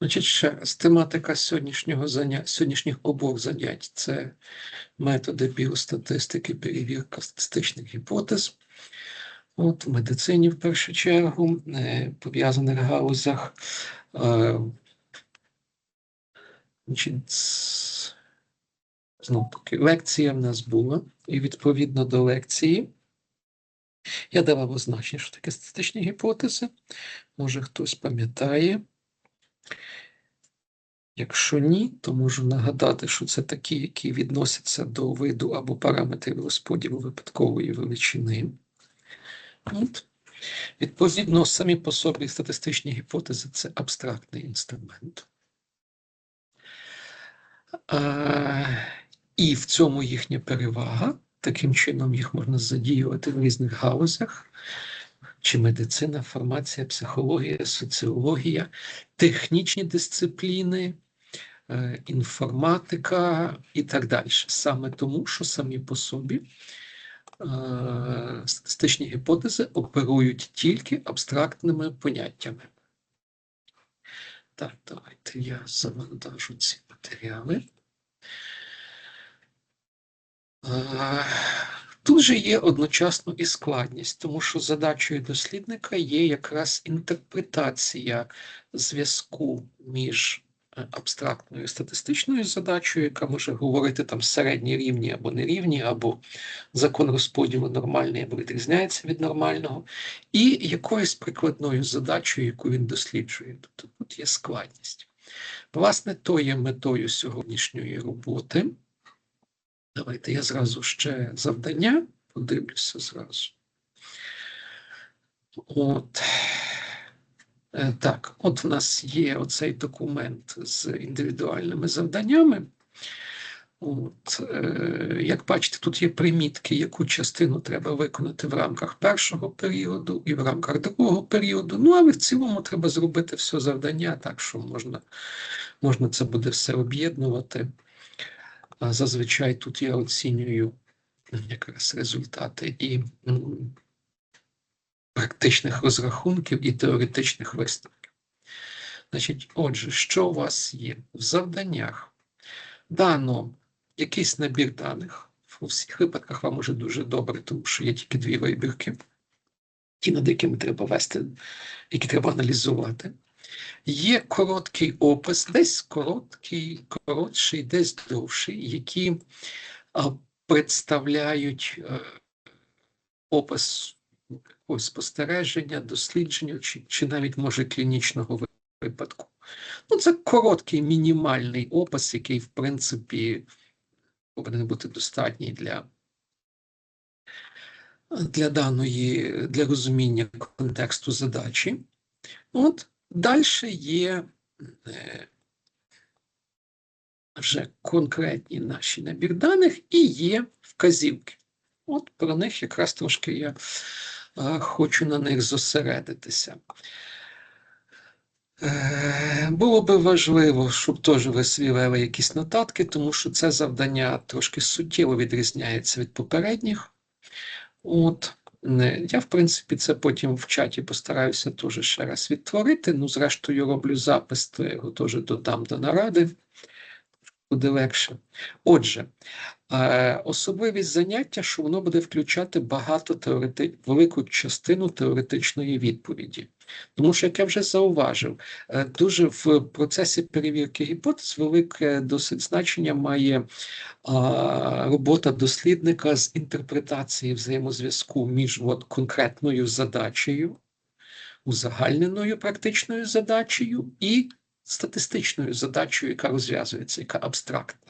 Значить, ще тематика сьогоднішнього заня... сьогоднішніх обох занять це методи біостатистики, перевірка статистичних гіпотез. От, в медицині в першу чергу, е, пов'язаних галузях. Е, значить, з- таки, лекція в нас була, і відповідно до лекції я давав означення, що таке статистичні гіпотези. Може хтось пам'ятає. Якщо ні, то можу нагадати, що це такі, які відносяться до виду або параметрів розподілу випадкової величини. От. Відповідно, самі по собі статистичні гіпотези це абстрактний інструмент. А, і в цьому їхня перевага. Таким чином їх можна задіювати в різних галузях, чи медицина, фармація, психологія, соціологія, технічні дисципліни, е, інформатика і так далі. Саме тому, що самі по собі е, статистичні гіпотези оперують тільки абстрактними поняттями. Так, давайте я завантажу ці матеріали. Тут же є одночасно і складність, тому що задачею дослідника є якраз інтерпретація зв'язку між е, абстрактною статистичною задачею, яка може говорити там середні рівні або нерівні, або закон розподілу нормальний або відрізняється від нормального, і якоюсь прикладною задачею, яку він досліджує. Тобто тут є складність. Власне, то є метою сьогоднішньої роботи. Давайте я зразу ще завдання подивлюся зразу. От. Е, Так, от в нас є оцей документ з індивідуальними завданнями. От, е, як бачите, тут є примітки, яку частину треба виконати в рамках першого періоду і в рамках другого періоду. Ну, але в цілому треба зробити все завдання, так що можна, можна це буде все об'єднувати. Зазвичай тут я оцінюю якраз результати і практичних розрахунків і теоретичних висновків. Значить, отже, що у вас є? В завданнях дано якийсь набір даних. У всіх випадках вам уже дуже добре, тому що є тільки дві вибірки, ті, над якими треба вести, які треба аналізувати. Є короткий опис, десь короткий, коротший, десь довший, які представляють е, опис якогось спостереження, дослідження, чи, чи навіть може клінічного випадку. Ну, це короткий мінімальний опис, який, в принципі, повинен бути достатній для, для даної, для розуміння контексту задачі. От далі є е, вже конкретні наші набір даних і є вказівки. От про них якраз трошки я е, хочу на них зосередитися. Е, Було би важливо, щоб теж ви свій якісь нотатки, тому що це завдання трошки суттєво відрізняється від попередніх. От, я, в принципі, це потім в чаті постараюся теж ще раз відтворити. Ну, зрештою, роблю запис, то я його теж додам до наради. Буде легше. Отже, е, особливість заняття, що воно буде включати багато теорети... велику частину теоретичної відповіді. Тому що, як я вже зауважив, е, дуже в процесі перевірки гіпотез велике досить значення має робота дослідника з інтерпретації взаємозв'язку між от, конкретною задачею, узагальненою практичною задачею і статистичною задачею, яка розв'язується, яка абстрактна.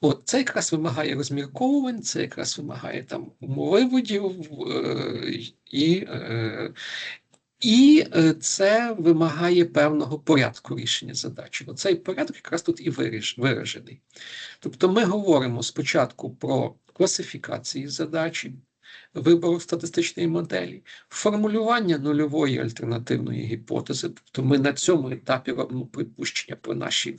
От, це якраз вимагає розмірковувань, це якраз вимагає там умовиводів, е, і, е, і е, це вимагає певного порядку рішення задачі. Оцей порядок якраз тут і виражений. Тобто ми говоримо спочатку про класифікації задачі, вибору статистичної моделі, формулювання нульової альтернативної гіпотези. Тобто ми на цьому етапі робимо припущення про наші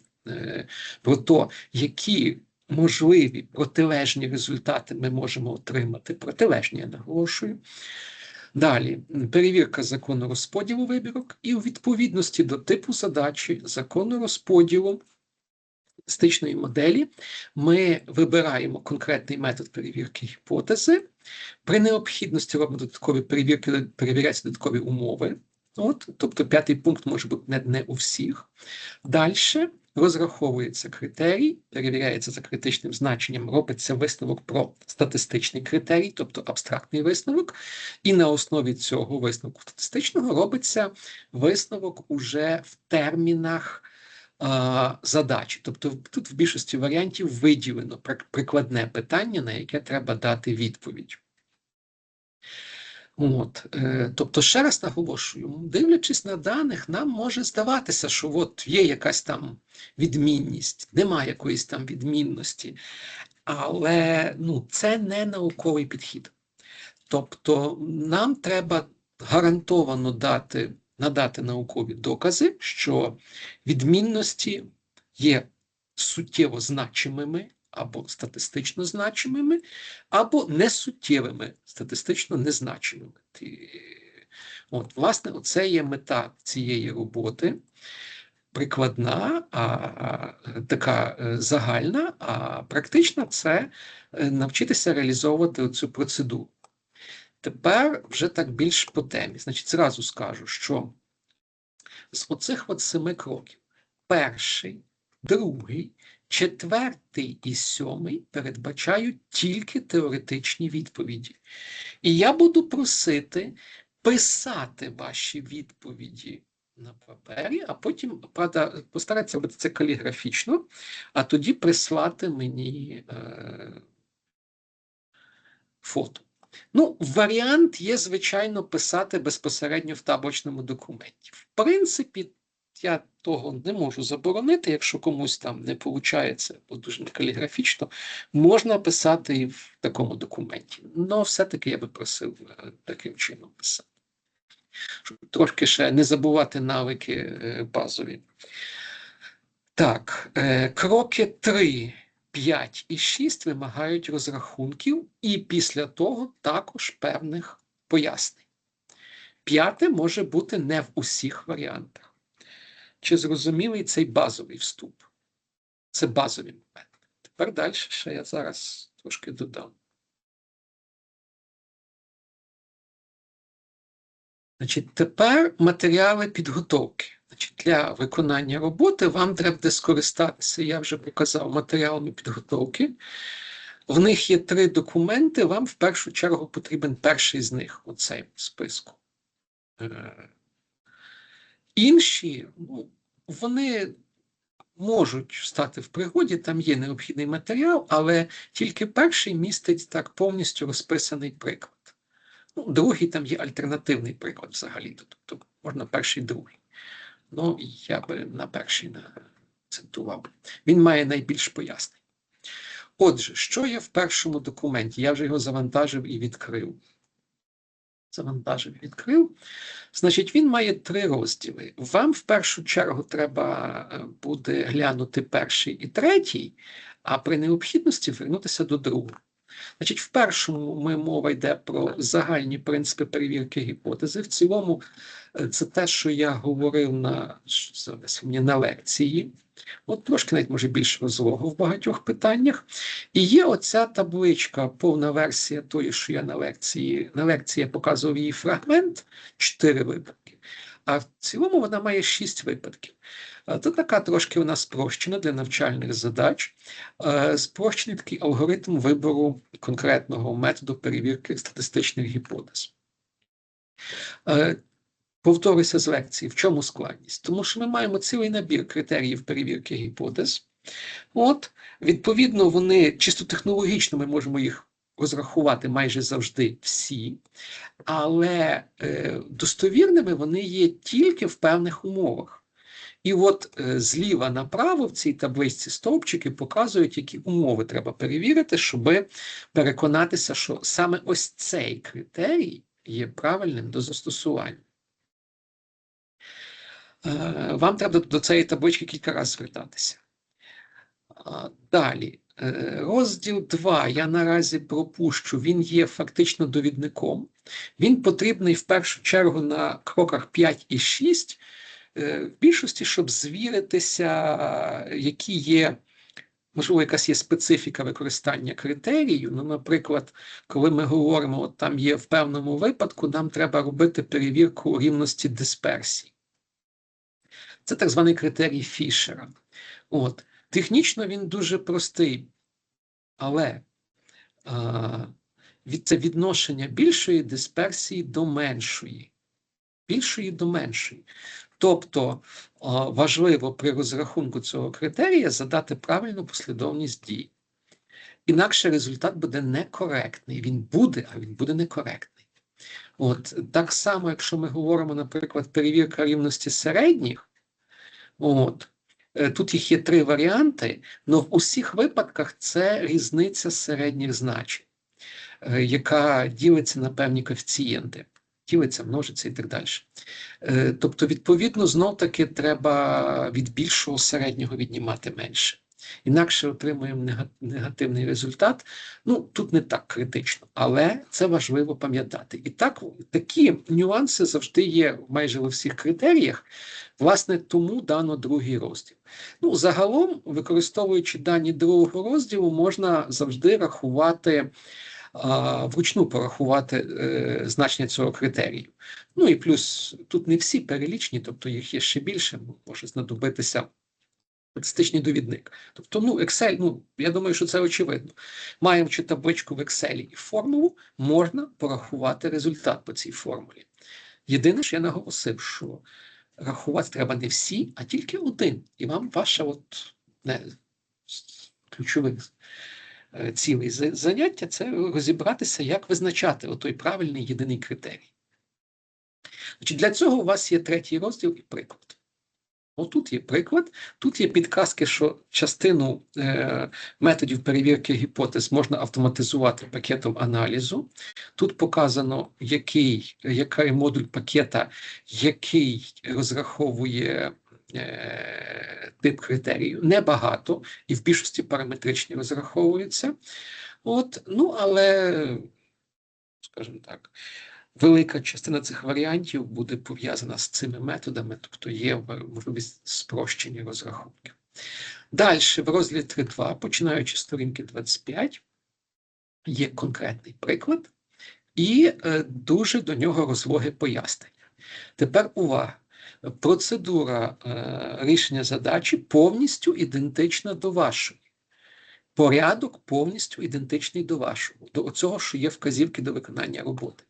про те, які можливі протилежні результати ми можемо отримати. Протилежні, я наголошую. Далі перевірка закону розподілу вибірок і у відповідності до типу задачі закону розподілу статистичної моделі ми вибираємо конкретний метод перевірки гіпотези. При необхідності робимо додаткові перевірки, перевіряються додаткові умови. От, тобто п'ятий пункт може бути не, не у всіх. Далі розраховується критерій, перевіряється за критичним значенням, робиться висновок про статистичний критерій, тобто абстрактний висновок, і на основі цього висновку статистичного робиться висновок уже в термінах задачі. Тобто тут в більшості варіантів виділено прикладне питання, на яке треба дати відповідь. От, е, тобто, ще раз наголошую, дивлячись на даних, нам може здаватися, що от є якась там відмінність, немає якоїсь там відмінності, але ну, це не науковий підхід. Тобто, нам треба гарантовано дати, надати наукові докази, що відмінності є суттєво значимими або статистично значимими, або несуттєвими, статистично незначимими. От, власне, оце є мета цієї роботи. Прикладна, а, а, така е, загальна, а практична це е, навчитися реалізовувати цю процедуру. Тепер вже так більш по темі. Значить, зразу скажу, що з оцих от семи кроків перший, другий, четвертий і сьомий передбачають тільки теоретичні відповіді. І я буду просити писати ваші відповіді на папері, а потім, правда, постаратися робити це каліграфічно, а тоді прислати мені е, фото. Ну, варіант є, звичайно, писати безпосередньо в табличному документі. В принципі, я того не можу заборонити, якщо комусь там не виходить, бо дуже каліграфічно, можна писати і в такому документі. Але все-таки я би просив е, таким чином писати. Щоб трошки ще не забувати навики е, базові. Так, е, кроки 3, 5 і 6 вимагають розрахунків і після того також певних пояснень. П'яте може бути не в усіх варіантах. Чи зрозумілий цей базовий вступ? Це базові моменти. Тепер далі ще я зараз трошки додам. Значить, тепер матеріали підготовки. Значить, для виконання роботи вам треба буде скористатися, я вже показав матеріалами підготовки. В них є три документи. Вам в першу чергу потрібен перший з них, оцей в списку. Інші, ну, вони можуть стати в пригоді, там є необхідний матеріал, але тільки перший містить так повністю розписаний приклад. Ну, другий там є альтернативний приклад взагалі, тобто можна перший другий. Ну, я би на перший акцентував. Він має найбільш пояснень. Отже, що є в першому документі? Я вже його завантажив і відкрив. Завантажив відкрив. Значить, він має три розділи. Вам в першу чергу треба е, буде глянути перший і третій, а при необхідності вернутися до другого. Значить, в першому ми мова йде про загальні принципи перевірки гіпотези. В цілому, е, це те, що я говорив на, мені на лекції. От трошки навіть може більш розлого в багатьох питаннях. І є оця табличка, повна версія тої, що я на лекції. На лекції я показував її фрагмент, чотири випадки. А в цілому вона має шість випадків. Це така трошки вона спрощена для навчальних задач. Е, Спрощений такий алгоритм вибору конкретного методу перевірки статистичних гіпотез. Е, Повторюся з лекції, в чому складність? Тому що ми маємо цілий набір критеріїв перевірки гіпотез. От, відповідно, вони чисто технологічно ми можемо їх розрахувати майже завжди всі, але е, достовірними вони є тільки в певних умовах. І от е, зліва направо в цій табличці стовпчики показують, які умови треба перевірити, щоб переконатися, що саме ось цей критерій є правильним до застосування. Е, Вам треба до цієї таблички кілька разів звертатися. Далі, Е, Розділ 2 я наразі пропущу, він є фактично довідником. Він потрібний в першу чергу на кроках 5 і 6, е, в більшості, щоб звіритися, які є, можливо, якась є специфіка використання критерію. Ну, наприклад, коли ми говоримо, от там є в певному випадку, нам треба робити перевірку рівності дисперсії. Це так званий критерій Фішера. От. Технічно він дуже простий, але а, від, це відношення більшої дисперсії до меншої. Більшої до меншої. Тобто важливо при розрахунку цього критерія задати правильну послідовність дій. Інакше результат буде некоректний. Він буде, а він буде некоректний. От так само, якщо ми говоримо, наприклад, перевірка рівності середніх, от, е, тут їх є три варіанти, але в усіх випадках це різниця середніх значень, е, яка ділиться на певні коефіцієнти, ділиться, множиться і так далі. Е, Тобто, відповідно, знов таки треба від більшого середнього віднімати менше. Інакше отримуємо негативний результат. Ну, тут не так критично, але це важливо пам'ятати. І так, такі нюанси завжди є майже у всіх критеріях. Власне, тому дано другий розділ. Ну, загалом, використовуючи дані другого розділу, можна завжди рахувати. Вручну порахувати е, значення цього критерію. Ну і плюс тут не всі перелічні, тобто їх є ще більше, може знадобитися статистичний довідник. Тобто, ну, Excel, ну, я думаю, що це очевидно. Маючи табличку в Excel і формулу, можна порахувати результат по цій формулі. Єдине, що я наголосив, що рахувати треба не всі, а тільки один. І вам ваша от не, ключових цілей заняття це розібратися, як визначати отой правильний єдиний критерій. Значить, для цього у вас є третій розділ і приклад. Отут є приклад, тут є підказки, що частину е, методів перевірки гіпотез можна автоматизувати пакетом аналізу. Тут показано, який, який модуль пакета, який розраховує е, тип критерію. Небагато, і в більшості параметричні розраховуються. От, ну, але, скажімо так, Велика частина цих варіантів буде пов'язана з цими методами, тобто є можливість спрощення розрахунків. Далі, в розділі 3.2, починаючи з сторінки 25, є конкретний приклад і е, дуже до нього розлоге пояснення. Тепер увага. Процедура е, рішення задачі повністю ідентична до вашої. Порядок повністю ідентичний до вашого, до цього, що є вказівки до виконання роботи.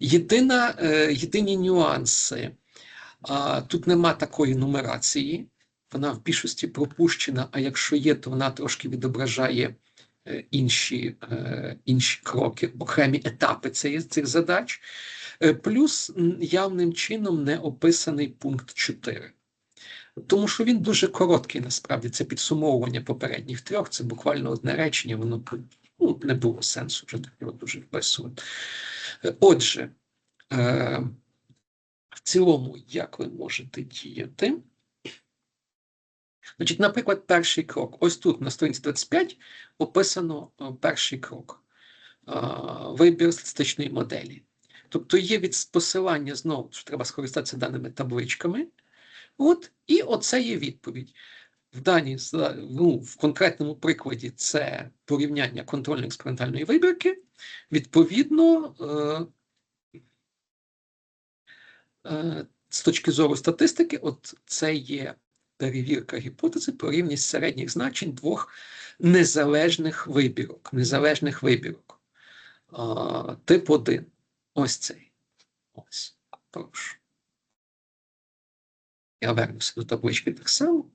Єдина, е, єдині нюанси. Тут нема такої нумерації, вона в більшості пропущена, а якщо є, то вона трошки відображає е, інші, інші кроки, окремі етапи цих задач. Е, плюс явним чином не описаний пункт 4. Тому що він дуже короткий, насправді, це підсумовування попередніх трьох, це буквально одне речення, воно ну, не було сенсу вже так його дуже вписувати. Е, Отже, е, в цілому, як ви можете діяти? Значить, наприклад, перший крок. Ось тут на сторінці 25 описано перший крок. Вибір статистичної моделі. Тобто є від посилання знову, що треба скористатися даними табличками. От, і оце є відповідь. В даній ну, в конкретному прикладі це порівняння контрольно-експериментальної вибірки. Відповідно, е, е, з точки зору статистики, от це є перевірка гіпотези про рівність середніх значень двох незалежних вибірок. Незалежних вибірок. Тип 1. Ось цей. Ось. Прошу. Я вернуся до таблички так само.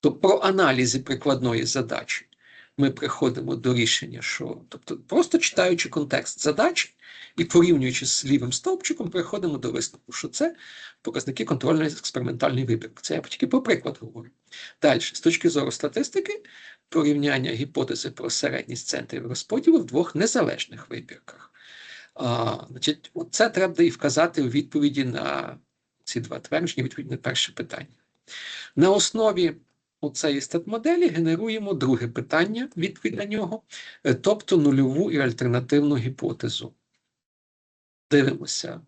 То про аналізи прикладної задачі ми приходимо до рішення, що тобто, просто читаючи контекст задачі і порівнюючи з лівим стовпчиком, приходимо до висновку, що це показники контрольної експериментальної вибірки. Це я тільки про приклад говорю. Далі, з точки зору статистики, порівняння гіпотези про середність центрів розподілу в двох незалежних вибірках. А, значить, це треба і вказати у відповіді на ці два твердження, відповідь на перше питання. На основі у цієї статмоделі генеруємо друге питання, відповідь на нього, е, тобто нульову і альтернативну гіпотезу. Дивимося.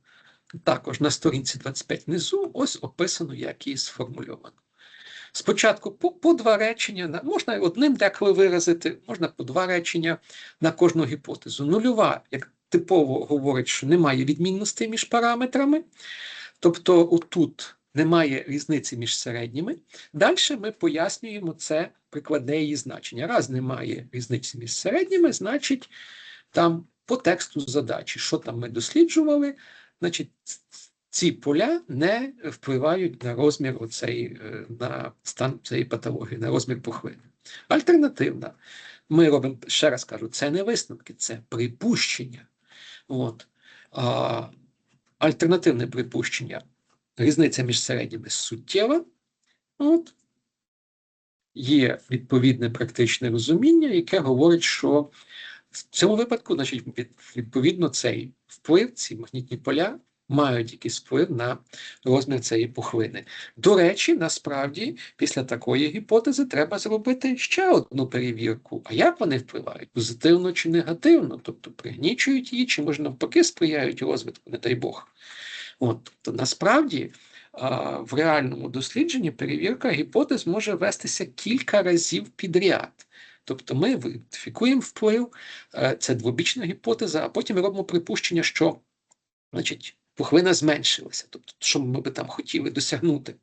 Також на сторінці 25 внизу ось описано, як її сформульовано. Спочатку по, по два речення, можна одним деколи виразити, можна по два речення на кожну гіпотезу. Нульова, як типово говорить, що немає відмінностей між параметрами, тобто отут немає різниці між середніми. Далі ми пояснюємо це прикладне її значення. Раз немає різниці між середніми, значить там по тексту задачі, що там ми досліджували, значить ці поля не впливають на розмір оцей, е, на стан цієї патології, на розмір пухлини. Альтернативна. Ми робимо, ще раз кажу, це не висновки, це припущення. От. А, альтернативне припущення. Різниця між середніми суттєва. От. Є відповідне практичне розуміння, яке говорить, що в цьому випадку, значить, відповідно, цей вплив, ці магнітні поля мають якийсь вплив на розмір цієї пухлини. До речі, насправді, після такої гіпотези треба зробити ще одну перевірку. А як вони впливають? Позитивно чи негативно? Тобто пригнічують її, чи може навпаки сприяють розвитку, не дай Бог. От, тобто, насправді, в реальному дослідженні перевірка гіпотез може вестися кілька разів підряд. Тобто ми верифікуємо вплив, е, це двобічна гіпотеза, а потім робимо припущення, що значить, пухлина зменшилася, тобто, що ми би там хотіли досягнути.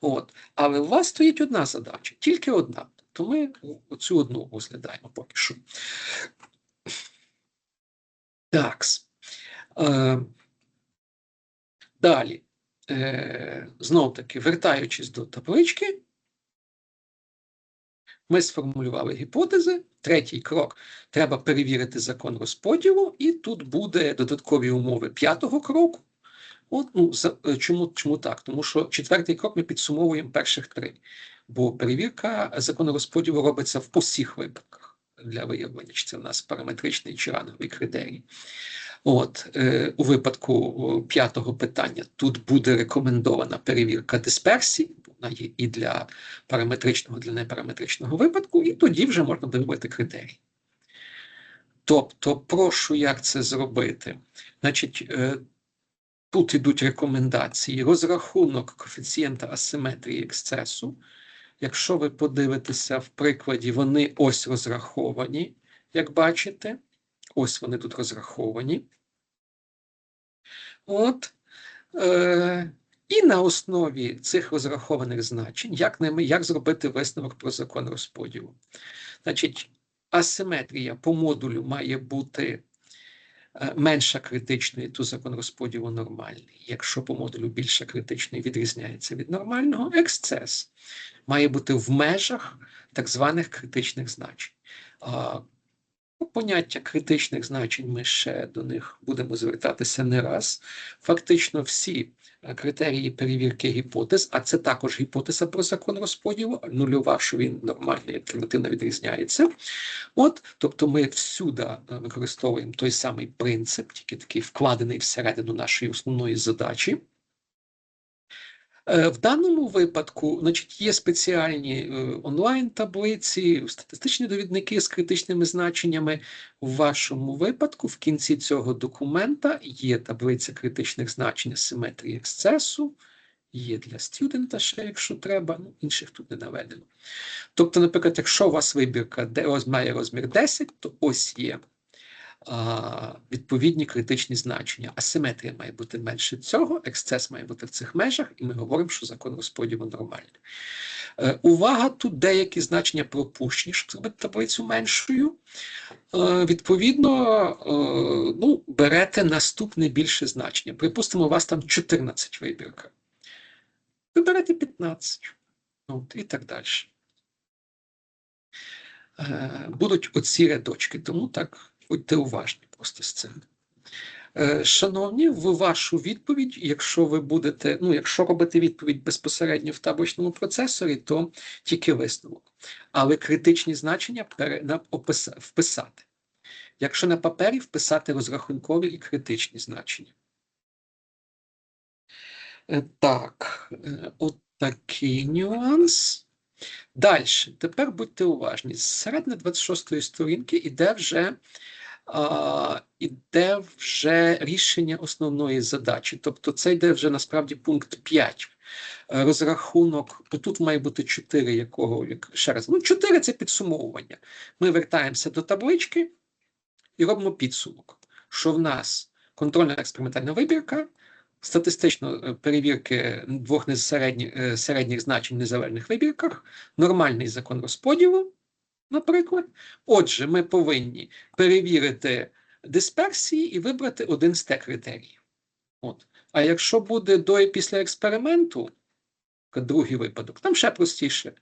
От. Але у вас стоїть одна задача, тільки одна. То ми оцю одну розглядаємо поки що. Так. Е, далі. Е, знов таки, вертаючись до таблички, ми сформулювали гіпотези. Третій крок треба перевірити закон розподілу, і тут буде додаткові умови п'ятого кроку. От, ну, за, е, чому, чому так? Тому що четвертий крок ми підсумовуємо перших три, бо перевірка закону розподілу робиться в усіх випадках для виявлення, чи це в нас параметричний чи ранговий критерій. От, е, у випадку п'ятого питання тут буде рекомендована перевірка дисперсії, вона є і для параметричного, і для непараметричного випадку, і тоді вже можна виявити критерій. Тобто, прошу, як це зробити? Значить, е, тут йдуть рекомендації, розрахунок коефіцієнта асиметрії ексцесу. Якщо ви подивитеся в прикладі, вони ось розраховані, як бачите. Ось вони тут розраховані. От. Е, і на основі цих розрахованих значень, як, ними, як зробити висновок про закон розподілу? Значить, асиметрія по модулю має бути е, менша критичної, то закон розподілу нормальний. Якщо по модулю більша критичної відрізняється від нормального, ексцес має бути в межах так званих критичних значень. Поняття критичних значень ми ще до них будемо звертатися не раз. Фактично, всі е, критерії перевірки гіпотез, а це також гіпотеза про закон розподілу, нульова, що він нормальний, альтернативно відрізняється. От, тобто, ми всюди е, використовуємо той самий принцип, тільки такий вкладений всередину нашої основної задачі. Е, В даному випадку, значить, є спеціальні е, онлайн-таблиці, статистичні довідники з критичними значеннями. В вашому випадку, в кінці цього документа, є таблиця критичних значень симетрії ексцесу, є для студента ще, якщо треба, ну, інших тут не наведено. Тобто, наприклад, якщо у вас вибірка де роз- має розмір 10, то ось є відповідні критичні значення. Асиметрія має бути менше цього, ексцес має бути в цих межах, і ми говоримо, що закон розподілу нормальний. Е, увага, тут деякі значення пропущені, щоб зробити таблицю меншою. Е, відповідно, е, ну, берете наступне більше значення. Припустимо, у вас там 14 вибірка. Ви берете 15. От, і так далі. Будуть оці рядочки, тому так будьте уважні просто з цим. Е, Шановні, в вашу відповідь, якщо ви будете, ну, якщо робити відповідь безпосередньо в табличному процесорі, то тільки висновок. Але критичні значення вписати. Якщо на папері вписати розрахункові і критичні значення. Е, Так, е, от такий нюанс. Далі, тепер будьте уважні. Середина 26-ї сторінки іде вже, іде вже рішення основної задачі. Тобто це йде вже насправді пункт 5. Е, Розрахунок, тут має бути 4 якого, як, ще раз, ну 4 це підсумовування. Ми вертаємося до таблички і робимо підсумок, що в нас контрольна експериментальна вибірка, статистично е, перевірки двох е, середніх значень в незалежних вибірках, нормальний закон розподілу, наприклад. Отже, ми повинні перевірити дисперсії і вибрати один з тих критеріїв. От. А якщо буде до і після експерименту, другий випадок, там ще простіше.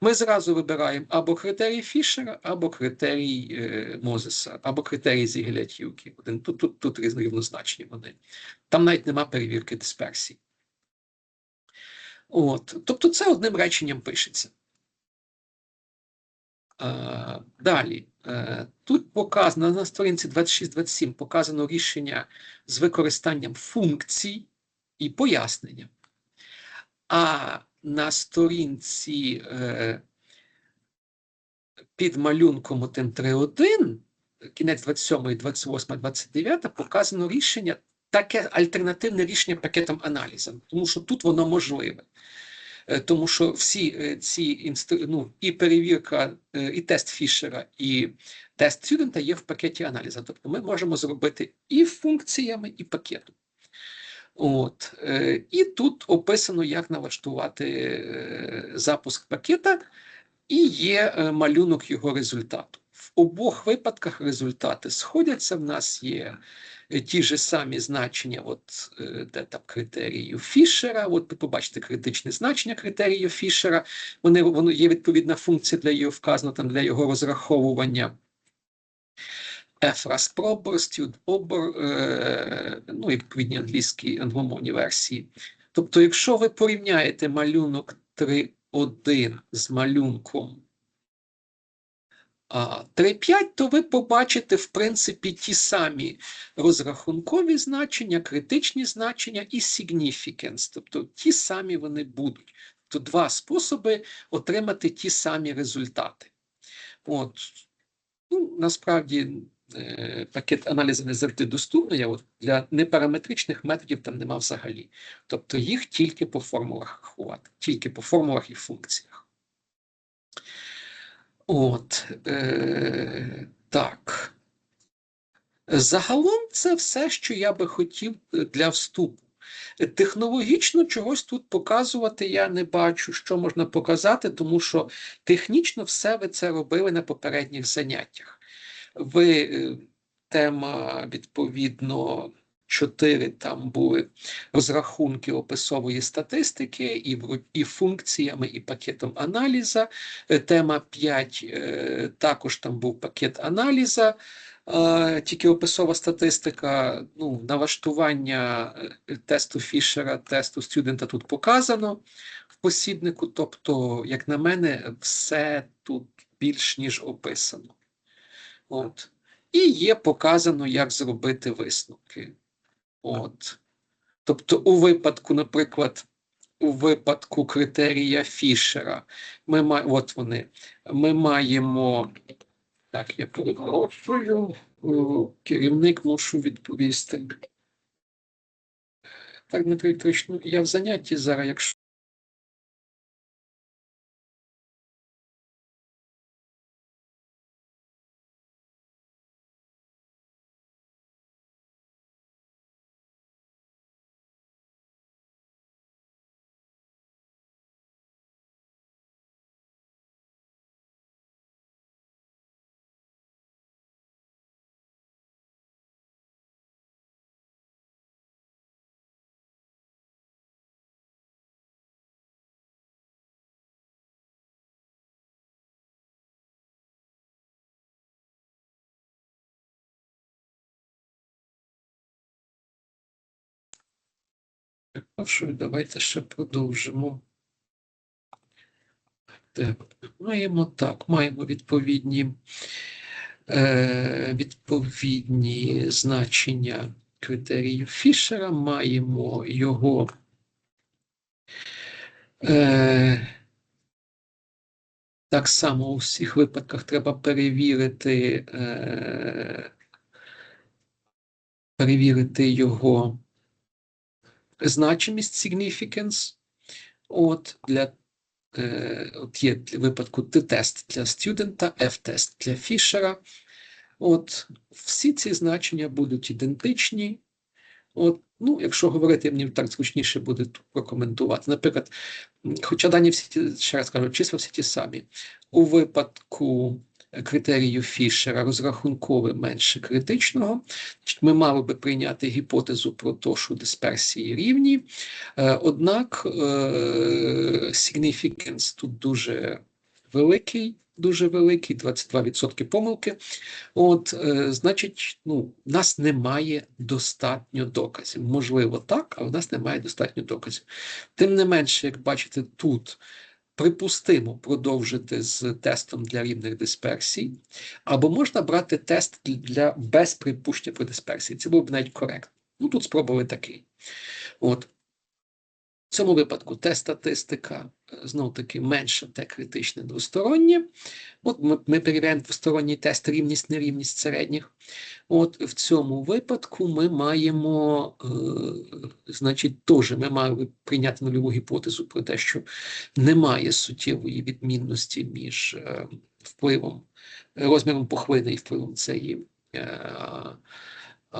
Ми зразу вибираємо або критерій Фішера, або критерій е, Мозеса, або критерій Зігелятівки. Один тут, тут, тут рівнозначні вони. Там навіть нема перевірки дисперсії. От. Тобто це одним реченням пишеться. Е, далі. Е, тут показано на сторінці 26-27 показано рішення з використанням функцій і пояснення. А на сторінці е, під малюнком 1.3.1, кінець 27, 28, 29, показано рішення, таке альтернативне рішення пакетом аналізу, тому що тут воно можливе. Е, тому що всі е, ці ну, і перевірка, е, і тест Фішера, і тест студента є в пакеті аналізу. Тобто ми можемо зробити і функціями, і пакетом. От. І тут описано, як налаштувати запуск пакета, і є малюнок його результату. В обох випадках результати сходяться. В нас є ті ж самі значення, от де там критерію Фішера. От ви побачите критичне значення критерію Фішера. Вони воно є відповідна функція для його вказана там для його розраховування. Пробор, стюд обор, ну і відповідні англійські англомовні версії. Тобто, якщо ви порівняєте малюнок 3.1 з малюнком 3,5, то ви побачите, в принципі, ті самі розрахункові значення, критичні значення і significance, тобто ті самі вони будуть. То два способи отримати ті самі результати. От. Ну, Насправді, е, пакет аналізу не завжди доступний, а от для непараметричних методів там нема взагалі. Тобто їх тільки по формулах рахувати, тільки по формулах і функціях. От, е, так. Загалом це все, що я би хотів е, для вступу. Технологічно чогось тут показувати я не бачу, що можна показати, тому що технічно все ви це робили на попередніх заняттях. Ви е, тема, відповідно, чотири там були розрахунки описової статистики, і і функціями, і пакетом аналіза. Е, тема 5 е, також там був пакет аналіза. Тільки описова статистика, ну, налаштування е, тесту Фішера, тесту студента тут показано в посібнику. Тобто, як на мене, все тут більш ніж описано. От. І є показано, як зробити висновки. От. Тобто, у випадку, наприклад, у випадку критерія Фішера, ми має, от вони, ми маємо. Так, я перепрошую, керівник мушу відповісти. Так, Дмитро Вікторович, ну я в занятті зараз, якщо. Перепрошую, давайте ще продовжимо. Маємо так, маємо відповідні е, відповідні значення критеріїв Фішера, маємо його е, Так само у всіх випадках треба перевірити, е, перевірити його значимість significance. От для е, от є для випадку Т-тест для студента, F-тест для Фішера. От всі ці значення будуть ідентичні. От, ну, якщо говорити, мені так зручніше буде прокоментувати. Наприклад, хоча дані всі ще раз кажу, числа всі ті самі. У випадку критерію Фішера розрахункове менше критичного, ми мали би прийняти гіпотезу про те, що дисперсії рівні. Е, Однак е, significance тут дуже великий, дуже великий, 22% помилки. От, е, значить, ну, в нас немає достатньо доказів. Можливо, так, але в нас немає достатньо доказів. Тим не менше, як бачите, тут припустимо продовжити з тестом для рівних дисперсій, або можна брати тест для без припущення про дисперсії. Це був б навіть коректно. Ну, тут спробували такий. От. В цьому випадку те статистика знов таки менше, те критичне двостороннє. От ми, ми перевіряємо двосторонній тест рівність, нерівність середніх. От в цьому випадку ми маємо, е, значить, теж ми маємо прийняти нульову гіпотезу про те, що немає суттєвої відмінності між е, впливом, розміром похвини і впливом цієї. Е, е,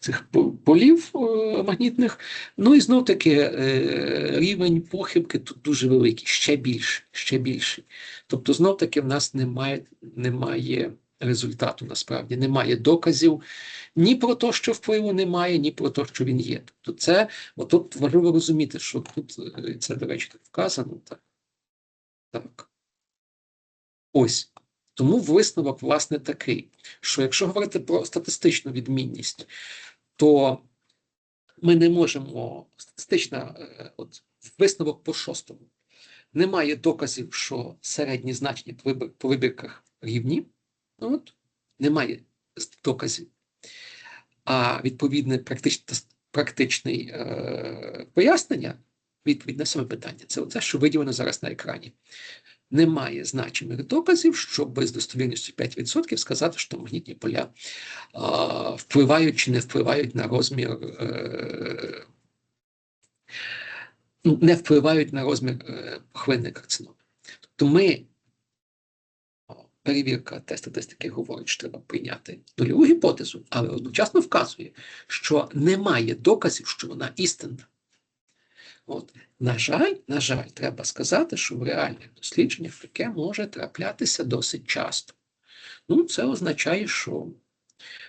цих полів е, магнітних. Ну і знов таки е, рівень похибки тут дуже великий, ще більше, ще більший. Тобто, знов таки в нас немає, немає результату насправді, немає доказів ні про те, що впливу немає, ні про те, що він є. Тобто, це отут важливо розуміти, що тут е, це, до речі, так вказано. Так. так. Ось. Тому висновок, власне, такий, що якщо говорити про статистичну відмінність, то ми не можемо статистична, е, от висновок по шостому. Немає доказів, що середні значення по вибірках рівні. От, немає доказів. А відповідне практичне, практичне е, пояснення, відповідь на саме питання, це те, що виділено зараз на екрані. Немає значимих доказів, щоб з достовірністю 5% сказати, що магнітні поля а, впливають чи не впливають на розмір, е, ну, не впливають на розмір е, хвилини карциноми. Тобто ми, перевірка тест статистики говорить, що треба прийняти нульову гіпотезу, але одночасно вказує, що немає доказів, що вона істинна. От. На жаль, на жаль, треба сказати, що в реальних дослідженнях таке може траплятися досить часто. Ну, це означає, що,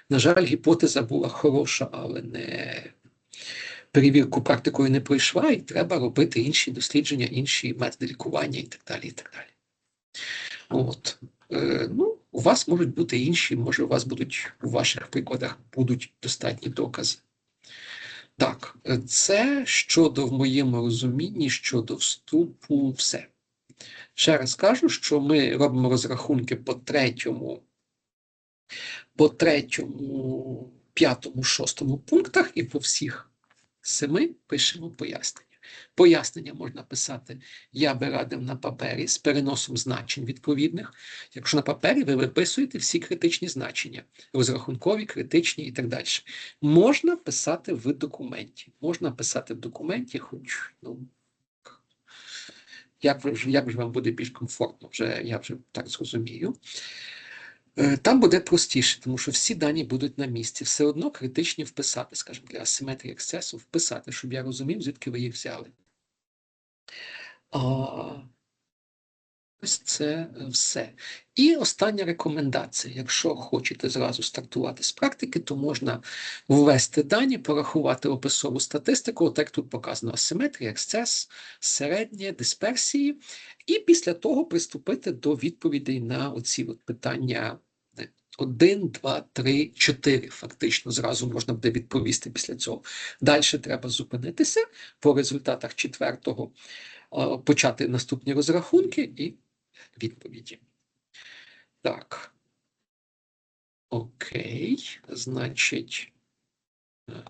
на жаль, гіпотеза була хороша, але не перевірку практикою не пройшла, і треба робити інші дослідження, інші методи лікування і так далі. І так далі. От. Е, ну, у вас можуть бути інші, може, у вас будуть у ваших прикладах будуть достатні докази. Так, е, це щодо в моєму розумінні, щодо вступу, все. Ще раз кажу, що ми робимо розрахунки по третьому, по третьому, п'ятому, шостому пунктах і по всіх семи пишемо пояснення. Пояснення можна писати, я би радив на папері з переносом значень відповідних. Якщо на папері ви виписуєте всі критичні значення, розрахункові, критичні і так далі. Можна писати в документі. Можна писати в документі, хоч ну, як, як ж вам буде більш комфортно, вже, я вже так зрозумію. Е, Там буде простіше, тому що всі дані будуть на місці. Все одно критичні вписати, скажімо, для асиметрії ексцесу вписати, щоб я розумів, звідки ви їх взяли. Ось це е, все. І остання рекомендація. Якщо хочете зразу стартувати з практики, то можна ввести дані, порахувати описову статистику, от як тут показано асиметрія, ексцес, середнє, дисперсії, і після того приступити до відповідей на оці от питання. 1, 2, 3, 4 фактично зразу можна буде відповісти після цього. Далі треба зупинитися по результатах четвертого, е, почати наступні розрахунки і відповіді. Так. Окей, значить. е,